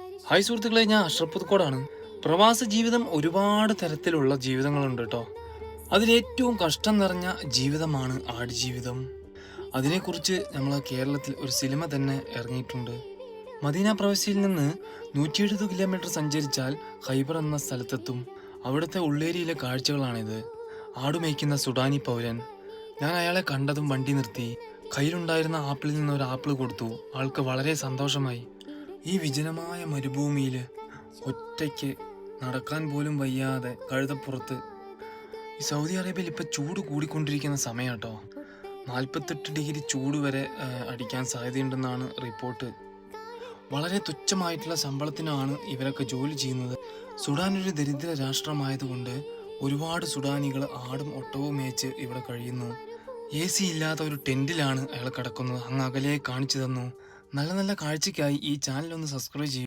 Hi സുഹൃത്തുക്കളെ ഞാൻ അഷ്റഫ് പുതുക്കോടാണ്. പ്രവാസ ജീവിതം ഒരുപാട് തരത്തിലുള്ള ജീവിതങ്ങളുണ്ട് കേട്ടോ അതിലേറ്റവും കഷ്ടം നിറഞ്ഞ ജീവിതമാണ് ആടുജീവിതം. അതിനെക്കുറിച്ച് നമ്മൾ കേരളത്തിൽ ഒരു സിനിമ തന്നെ ഇറങ്ങിയിട്ടുണ്ട്. മദീന പ്രവിശ്യയിൽ നിന്ന് നൂറ്റി എഴുപത് കിലോമീറ്റർ സഞ്ചരിച്ചാൽ ഖൈബർ എന്ന സ്ഥലത്തെത്തും. അവിടുത്തെ ഉള്ളേരിയിലെ കാഴ്ചകളാണിത്. ആടുമേയ്ക്കുന്ന സുഡാനി പൗരൻ. ഞാൻ അയാളെ കണ്ടതും വണ്ടി നിർത്തി. കയ്യിലുണ്ടായിരുന്ന ആപ്പിളിൽ നിന്ന് ഒരു ആപ്പിൾ കൊടുത്തു. ആൾക്ക് വളരെ സന്തോഷമായി. ഈ വിജനമായ മരുഭൂമിയിൽ ഒറ്റയ്ക്ക് നടക്കാൻ പോലും വയ്യാതെ കഴുതപ്പുറത്ത്. ഈ സൗദി അറേബ്യയിൽ ഇപ്പം ചൂട് കൂടിക്കൊണ്ടിരിക്കുന്ന സമയം കേട്ടോ നാൽപ്പത്തെട്ട് ഡിഗ്രി ചൂട് വരെ അടിക്കാൻ സാധ്യതയുണ്ടെന്നാണ് റിപ്പോർട്ട്. വളരെ തുച്ഛമായിട്ടുള്ള ശമ്പളത്തിനാണ് ഇവരൊക്കെ ജോലി ചെയ്യുന്നത്. സുഡാൻ ഒരു ദരിദ്ര രാഷ്ട്രമായതുകൊണ്ട് ഒരുപാട് സുഡാനികൾ ആടും ഒട്ടവും മേച്ച് ഇവിടെ കഴിയുന്നു. എ സി ഇല്ലാത്ത ഒരു ടെന്റിലാണ് അയാൾ കിടക്കുന്നത്. അങ്ങ് അകലെ കാണിച്ചു തന്നു. നല്ല നല്ല കാഴ്ചയ്ക്കായി ഈ ചാനൽ ഒന്ന് സബ്സ്ക്രൈബ് ചെയ്യും.